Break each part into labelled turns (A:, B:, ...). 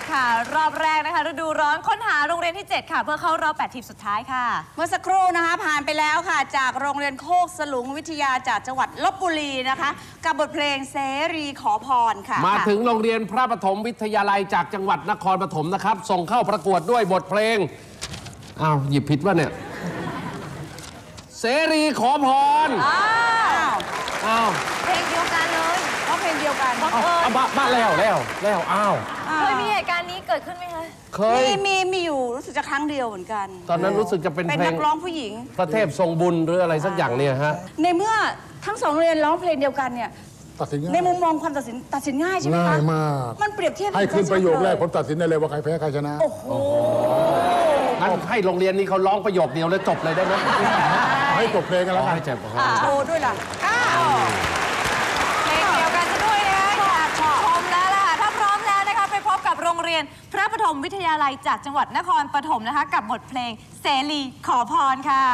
A: 7 ค่ะ รอบแรกนะคะฤดูร้อนค้นหาโรงเรียนที่ 7 ค่ะ เพื่อเข้ารอบ 8 ทีมสุดท้ายค่ะ
B: เมื่อสักครู่นะคะ ผ่านไปแล้วค่ะ จากโรงเรียนโคกสลุงวิทยาจากจังหวัดลบบุรีนะคะ กับบทเพลงเสรีขอพรค่ะ
C: มาถึงโรงเรียนพระปฐมวิทยาลัยจากจังหวัดนครปฐมนะครับ ส่งเข้าประกวดด้วยบทเพลงอ้าวหยิบผิดว่าเนี่ยเสรีขอพร
B: อ้าว
C: อ้าว
A: เพลงเดียวกันเลย
B: เพราะเพลงเดียวกัน
A: บัง
C: อ้าว
A: เอิญ
C: อ้าวบ้าบ้าแล้วแล้วแล้วอ้าว
A: เคยมีเหตุการณ์นี้เกิดขึ้นไหมคะ
C: เคย
B: มีมีมีอยู่รู้สึกจะครั้งเดียวเหมือนกัน
C: ตอนนั้นรู้สึกจะเป็น
B: เป็น
C: เพล
B: นั
C: ง
B: กร้องผู้หญิง
C: พระเทพทรงบุญหรืออะไรสักอย่างเนี่ยฮะ
B: ในเมื่อทั้งสองโรงเรียนร้องเพลงเดียวกันเนี่ย
D: ตัดสินง่าย
B: ในมุมมองความตัดสินตัดสินง่ายใช่ไหมคะ
D: ง่ายมาก
B: มันเปรียบเทียบ
D: ให้ขึ้นประโยคแรก
B: ชั
D: ผ
B: ด
D: มตัดสินได้เลยว่าใครแพ้ใครชนะ
B: ๆโอ้โห
C: งั้นให้โรงเรียนนี้เขาร้องประโยคเดียวแล้วจบเลยได้ไหม
D: ให้จบเพลงกันแล้วกัน
C: ให้จบ
B: โชว์ด้วยล่ะอ้าว
A: รียนพระปฐมวิทยาลัยจากจังหวัดนครปฐมนะคะ กับบทเพลงเสรีขอพรค่ะ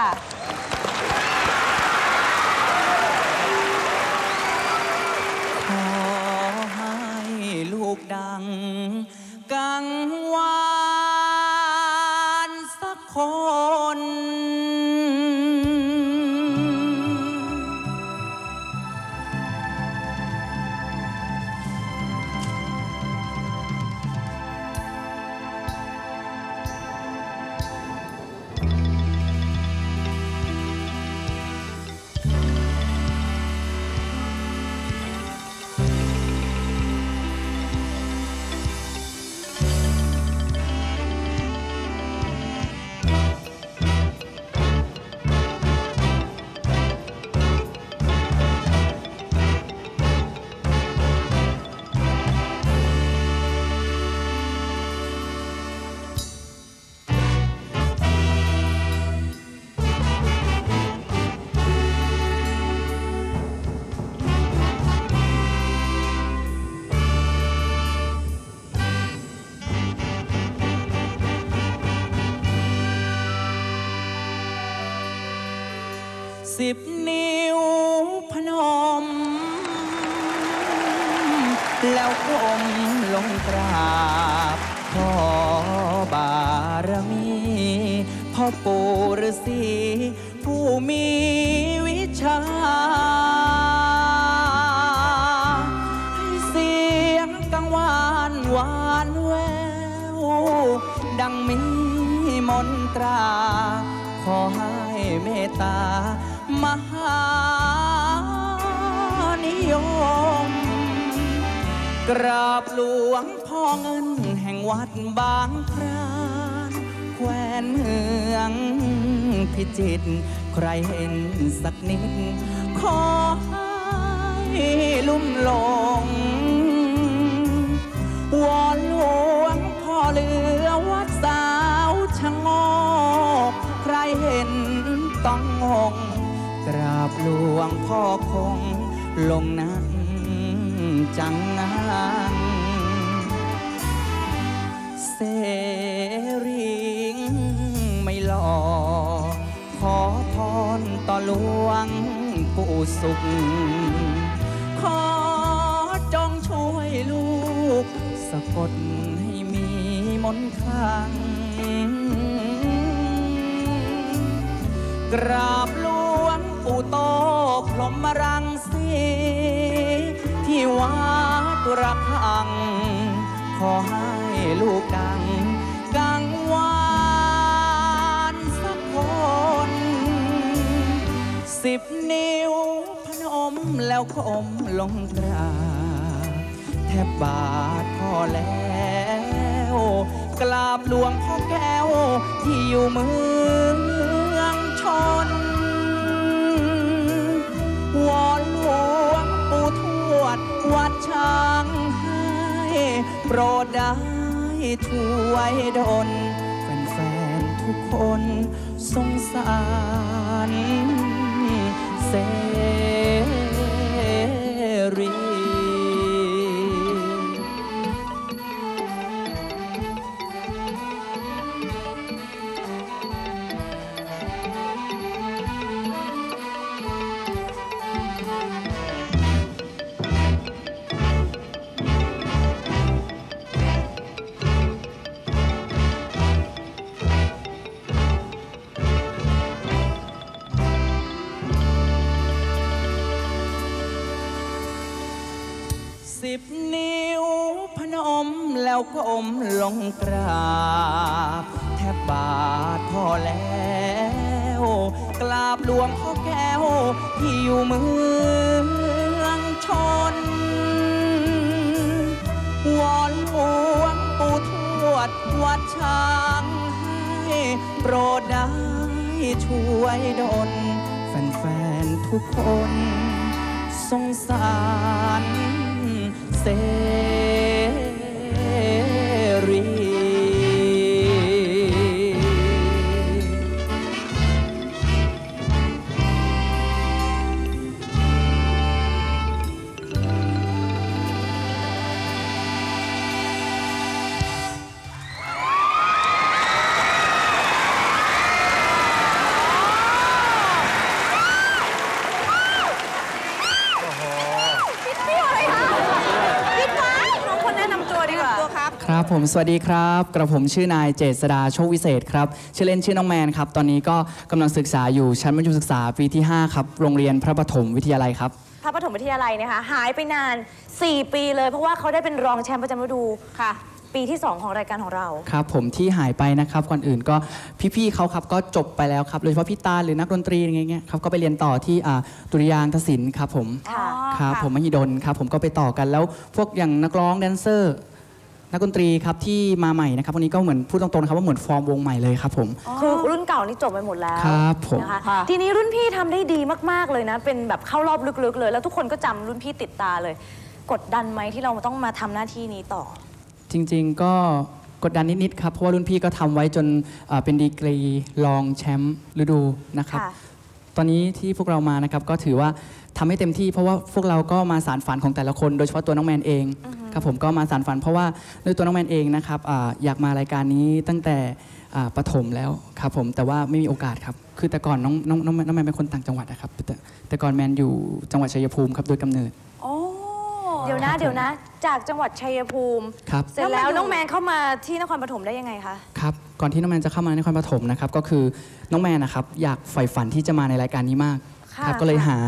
E: สิบนิ้วพนม แล้วก้มลงกราบขอบารมีพ่อปู่ฤาษีผู้มีวิชา ให้เสียงกังวานหวานแวว ดังมีมนตรา ขอให้เมตตา มหานิยม กราบหลวงพ่อเงินแห่งวัดบางครานแควนเมืองพิจิตรใครเห็นสักนิด ขอให้ลุ่มหลงวอน หลวงพ่อคงลงนั่งจังงานเสรีไม่หลอขอพรต่อหลวงปู่สุข ขอจงช่วยลูก สะกดให้มีมนต์คลังกราบหลวงปู่โต พรมรังสีที่วัดระฆัง ขอให้ลูกดัง กังวานสักคน สิบนิ้วพนมแล้วก้มลงกราบแทบบาทพอแล้ว กราบหลวงพ่อแก้วที่อยู่เมือง ช่วยดนแฟนๆทุกคนสงสาร สิ
F: บนิ้วพนมแล้วก้มลงกราบ แทบบาทพอแล้ว กราบหลวงพ่อแก้ว ที่อยู่เมืองชน วอนหลวงปู่ทวดวัดช้างให้โปรดได้ช่วยดลแฟนๆทุกคนสงสาร เค
B: รับ
F: ครับผมสวัสดีครับกระผมชื่อนายเจษดาโชควิเศษครับชื่อเล่นชื่อน้องแมนครับตอนนี้ก็กำลังศึกษาอยู่ชั้นมัธยมศึกษาปีที่ 5 ครับ โรงเรียนพระปฐมวิทยาลัยครับ
A: พระปฐมวิทยาลัยนะคะหายไปนาน 4 ปีเลย เพราะว่าเขาได้เป็นรองแชมป์ประจำฤดู
B: ค่ะ
A: ปีที่ 2 ของรายการของเรา
F: ครับ ผมที่หายไปนะครับก่อนอื่นก็พี่ๆเขาครับก็จบไปแล้วครับโดยเฉพาะพี่ตาลหรือนักดนตรีอย่างเงี้ยครับก็ไปเรียนต่อที่อ่าดุริยางคศิลป์ครับผม
A: ค่ะ
F: ครับผมมหิดลครับผมก็ไปต่อกันแล้วพวกอย่างนักร้องแดนเซอร์ นักดนตรีครับที่มาใหม่นะครับวันนี้ก็เหมือนพูดตรงๆนะครับว่าเหมือนฟอร์มวงใหม่เลยครับผม
A: คือรุ่นเก่านี่จบไปหมดแล้ว
F: ครับผม
A: นะคะ
B: ค่ะ
A: ทีนี้รุ่นพี่ทำได้ดีมากๆเลยนะ เป็นแบบเข้ารอบลึกๆเลย แล้วทุกคนก็จำรุ่นพี่ติดตาเลย กดดันไหมที่เราต้องมาทำหน้าที่นี้ต่อ
F: จริงๆก็กดดันนิดๆครับเพราะว่ารุ่นพี่ก็ทำไว้จนเอ่อเป็นดีกรีรองแชมป์ฤดูนะครับ
A: ค่ะ
F: ตอนนี้ที่พวกเรามานะครับก็ถือว่าทำให้เต็มที่เพราะว่าพวกเราก็มาสารฝันของแต่ละคน โดยเฉพาะตัวน้องแมนเองครับผมก็มาสารฝันเพราะว่าด้วยตัวน้องแมนเองนะครับอาอยากมารายการนี้ตั้งแต่อ่าประถมแล้วครับผมแต่ว่าไม่มีโอกาสครับคือแต่ก่อนน้องน้องน้องน้องแมนเป็นคนต่างจังหวัดนะครับแต่แต่ก่อนแมนอยู่จังหวัดชัยภูมิครับโดยกำเนิด
A: โอ้เดี๋ยวนะเดี๋ยวนะ จากจังหวัดชัยภูมิ
F: ครับ
A: เสร็จแล้วน้องแมนเข้ามาที่นครปฐมได้ยังไงคะ
F: ครับ ก่อนที่น้องแมนจะเข้ามานครปฐมนะครับก็คือน้องแมนนะครับอยากใฝ่ฝันที่จะมาในรายการนี้มาก
A: ค่ะ
F: ครับก็เลย
A: ค่ะ
F: หา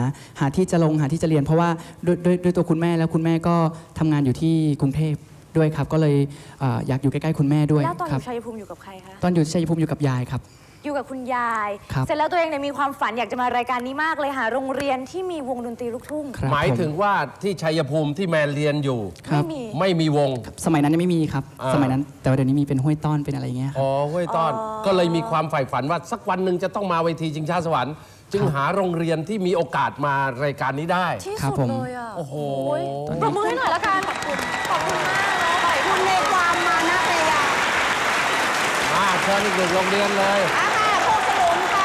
F: หาที่จะลงหาที่จะเรียน เพราะว่าด้วยด้วยด้วยตัวคุณแม่แล้วคุณแม่ก็ทำงานอยู่ที่กรุงเทพด้วยครับ ก็เลยเอ่ออยากอยู่ใกล้ๆคุณแม่ด้วย
A: แล้วตอนอ
F: ครับ
A: ยู่ชัยภูมิอยู่กับใครคะ
F: ตอนอยู่ชัยภูมิอยู่กับยายครับ
A: อยู่กับคุณยาย
F: ครับ
A: เสร็จแล้วตัวเองเนี่ยมีความฝันอยากจะมารายการนี้มากเลยหาโรงเรียนที่มีวงดนตรีลูกทุ่ง
F: ครับ
C: หมาย
F: ผ
C: ถึงว่าที่ชัยภูมิที่แมนเรียนอยู่
F: ครับ
A: ไม่มี
C: ไม่มีวง
F: สมัยนั้นยังไม่มีครับ
C: อ่า
F: สมัยนั้นแต่ว่าเดี๋ยวนี้มีเป็นห้วยต้อนเป็นอะไรอย่างเงี้ยครับ
C: อ๋อห้วยต้อนก็เลยมีความใฝ่ฝันว่าสักวันหนึ่งจะต้องมาเวทีชิงชาสวรรค์ จึงหาโรงเรียนที่มีโอกาสมารายการนี้ได้
A: ที่
F: ครับ
A: สุด
F: ผม
A: เลยอะ
C: โอ้โห
A: ยปรบมือให้หน่อยละกันขอบคุณขอบคุณมากนะไป
B: คุณในความมานะพยายาม
C: มาเชิญอีกหนึ่งโรงเรียนเลย
B: อ่า